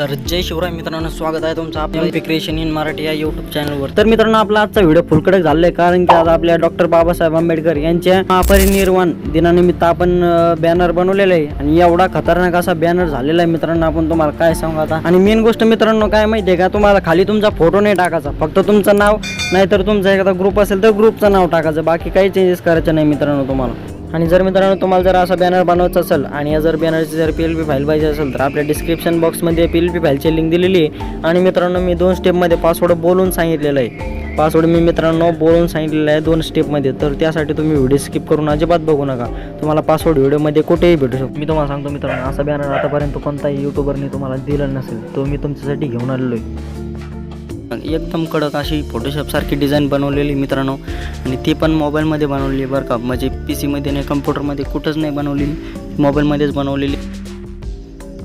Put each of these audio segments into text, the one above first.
तर जय शिवराय मित्रांनो स्वागत आहे तुमचं आपल्या क्रिएशन इन मराठी या यूट्यूब चॅनलवर तर मित्रांनो आपला आजचा व्हिडिओ फुलकडे झालेला आहे कारण की आज आपल्या डॉक्टर बाबासाहेब आंबेडकर यांच्या महापरिनिर्वाण दिनानिमित्त आपण बॅनर बनवलेला आहे. आणि एवढा खतरनाक असा बॅनर झालेला आहे मित्रांनो आपण तुम्हाला काय सांगू आता? आणि मेन गोष्ट मित्रांनो काय माहिती आहे का? तुम्हाला खाली तुमचा फोटो नाही टाकायचा फक्त तुमचं नाव नाहीतर तुमचा एखादा ग्रुप असेल तर ग्रुपचं नाव टाकायचं. बाकी काही चेंजेस करायचं नाही मित्रांनो तुम्हाला. आणि जर मित्रांनो तुम्हाला जर असा बॅनर बनवायचा असेल आणि या जर बॅनरची जर पी एल पी फाईल पाहिजे असेल तर आपल्या डिस्क्रिप्शन बॉक्समध्ये पी एल पी फाईलची लिंक दिलेली आहे. आणि मित्रांनो मी दोन स्टेपमध्ये पासवर्ड बोलून सांगितलेलं आहे. पासवर्ड मी मित्रांनो बोलून सांगितलेलं आहे दोन स्टेपमध्ये तर त्यासाठी तुम्ही व्हिडिओ स्किप करून अजिबात बघू नका. तुम्हाला पासवर्ड व्हिडिओमध्ये कुठेही भेटू शकतो. मी तुम्हाला सांगतो मित्रांनो असा बॅनर आतापर्यंत कोणताही यूट्यूबरने तुम्हाला दिला नसेल तो मी तुमच्यासाठी घेऊन आलेलो आहे. एकदम कडक अशी फोटोशॉपसारखी डिझाईन बनवलेली मित्रांनो. आणि ती पण मोबाईलमध्ये बनवलेली बरं का. म्हणजे पी सीमध्ये नाही कम्प्युटरमध्ये कुठंच नाही बनवलेली. मोबाईलमध्येच बनवलेली.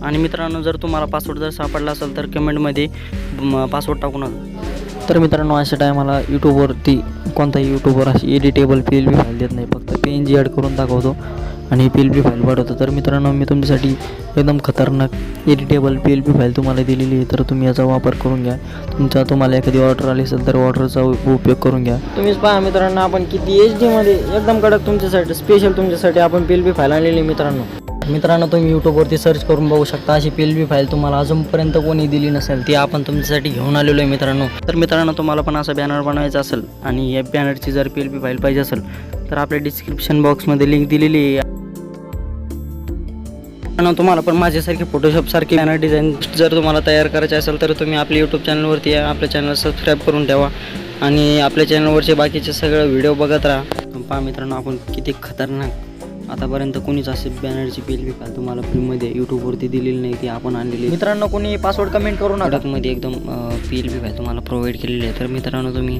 आणि मित्रांनो जर तुम्हाला पासवर्ड जर सापडला असेल तर कमेंटमध्ये पासवर्ड टाकू नका. तर मित्रांनो अशा टायमाला यूट्यूबवरती कोणताही यूट्यूबवर अशी editable P L B file देत नाही. फक्त पी एन जी ॲड करून दाखवतो. आणि पी एल बी फाईल वाढवतो. तर मित्रांनो मी तुमच्यासाठी एकदम खतरनाक editable P L P file तुम्हाला दिलेली आहे. तर तुम्ही याचा वापर करून घ्या. तुमचा तुम्हाला एखादी ऑर्डर आली असेल तर ऑर्डरचा उपयोग करून घ्या. तुम्हीच पहा मित्रांनो आपण किती एच डीमध्ये एकदम कडक तुमच्यासाठी स्पेशल तुमच्यासाठी आपण पी एल बी फाईल आणलेली आहे मित्रांनो. मित्रांनो तुम्ही यूट्यूबवरती सर्च करून बघू शकता अशी पी एल बी फाईल तुम्हाला अजूनपर्यंत कोणी दिली नसेल ती आपण तुमच्यासाठी घेऊन आलेलो आहे मित्रांनो. तर मित्रांनो तुम्हाला पण असा बॅनर बनवायचा असेल आणि या बॅनरची जर पी एल बी फाईल पाहिजे असेल तर आपल्या डिस्क्रिप्शन बॉक्समध्ये लिंक दिलेली आहे. तुम्हाला पण माझ्यासारखी फोटोशॉपसारखी बॅनर डिझाईन जर तुम्हाला तयार करायचे असेल तर तुम्ही आपल्या यूट्यूब चॅनलवरती या आपल्या चॅनल सबस्क्राईब करून ठेवा. आणि आपल्या चॅनलवरचे बाकीचे सगळं व्हिडिओ बघत राहा. पहा मित्रांनो आपण किती खतरनाक. आतापर्यंत कोणीच असे बॅनरची पी एल बी फाईल तुम्हाला फ्रीमध्ये यूट्यूबवरती दिलेली नाही ती आपण आणलेली. मित्रांनो कोणी पासवर्ड कमेंट करू नका. मध्ये एकदम पी एल बी फाईल तुम्हाला प्रोव्हाइड केलेली आहे. तर मित्रांनो तुम्ही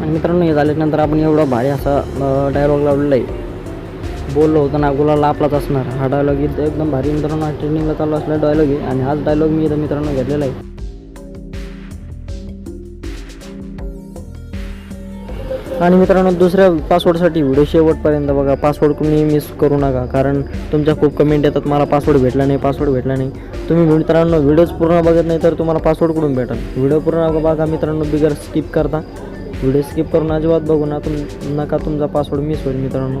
आणि मित्रांनो हे झाल्यानंतर आपण एवढा भारी असा डायलॉग लावलेला आहे बोललो होतो ना गुलाला आपलाच असणार. हा डायलॉग इथं एकदम भारी मित्रांनो हा ट्रेनिंगला चालू असलेला डायलॉग आहे. आणि हाच डायलॉग मी इथं मित्रांनो घेतलेला आहे. आणि मित्रांनो दुसऱ्या पासवर्डसाठी व्हिडिओ शेवटपर्यंत बघा. पासवर्ड तुम्ही मिस करू नका. कारण तुमच्या खूप कमेंट येतात मला पासवर्ड भेटला नाही पासवर्ड भेटला नाही. तुम्ही मित्रांनो व्हिडिओज पूर्ण बघत नाही तर तुम्हाला पासवर्ड कुठून भेटेल? व्हिडिओ पूर्ण बघा मित्रांनो बिगर स्किप करता. व्हिडिओ स्किप करून अजिबात बघू ना तुम नका तुमचा पासवर्ड मिस होईल मित्रांनो.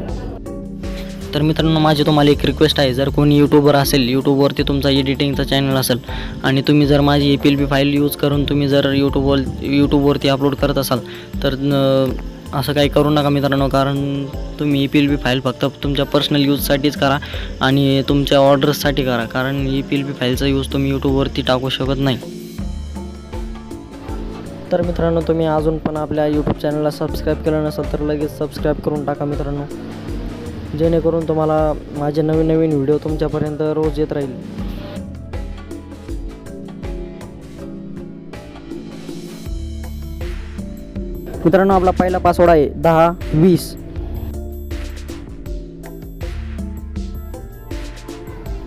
तर मित्रांनो माझी तुम्हाला एक रिक्वेस्ट आहे. जर कोणी यूट्यूबर असेल यूट्यूबवरती तुमचा एडिटिंगचा चॅनल असेल आणि तुम्ही जर माझी ए P L P file use करून तुम्ही जर यूट्यूबवर यूट्यूबवरती अपलोड करत असाल तर असं काही करू नका मित्रांनो कारण तुम्ही E P L P file फक्त तुमच्या पर्सनल यूजसाठीच करा आणि तुमच्या ऑर्डर्ससाठी करा कारण ई पी एल पी फाईलचा यूज तुम्ही यूट्यूबवरती टाकू शकत नाही. तर मित्रांनो तुम्ही अजून पण आपल्या यूट्यूब चॅनलला सबस्क्राईब केलं नसेल तर लगेच सबस्क्राईब करून टाका मित्रांनो. जेणेकरून तुम्हाला माझे नवीन नवीन व्हिडिओ तुमच्यापर्यंत रोज येत राहील. मित्रांनो आपला पहिला पासवर्ड आहे दहा वीस.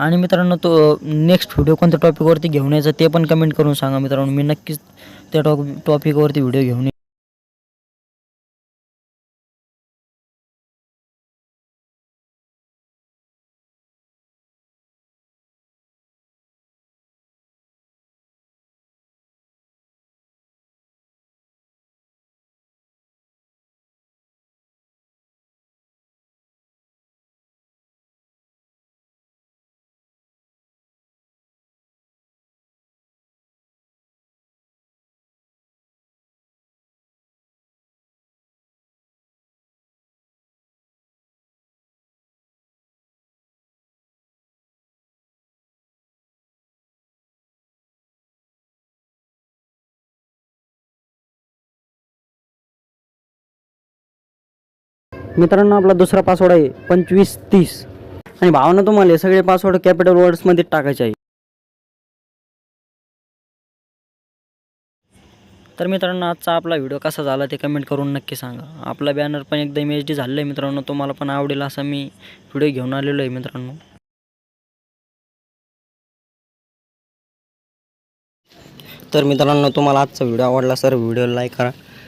आणि मित्रांनो तो नेक्स्ट व्हिडिओ कोणत्या टॉपिकवरती घेऊन यायचा ते पण कमेंट करून सांगा मित्रांनो. मी नक्कीच त्या टॉप टॉपिकवरती व्हिडिओ घेऊन मित्रांनो आपला दुसरा पासवर्ड आहे पंचवीस तीस. आणि भावना तुम्हाला हे सगळे पासवर्ड कॅपिटल वर्ड्समध्ये टाकायचे आहे. तर मित्रांनो आजचा आपला व्हिडिओ कसा झाला ते कमेंट करून नक्की सांगा. आपला बॅनर पण एकदम एच डी झालेला आहे मित्रांनो तुम्हाला पण आवडेल असा मी व्हिडिओ घेऊन आलेलो आहे मित्रांनो. तर मित्रांनो तुम्हाला आजचा व्हिडिओ आवडला सर व्हिडिओ लाईक करा.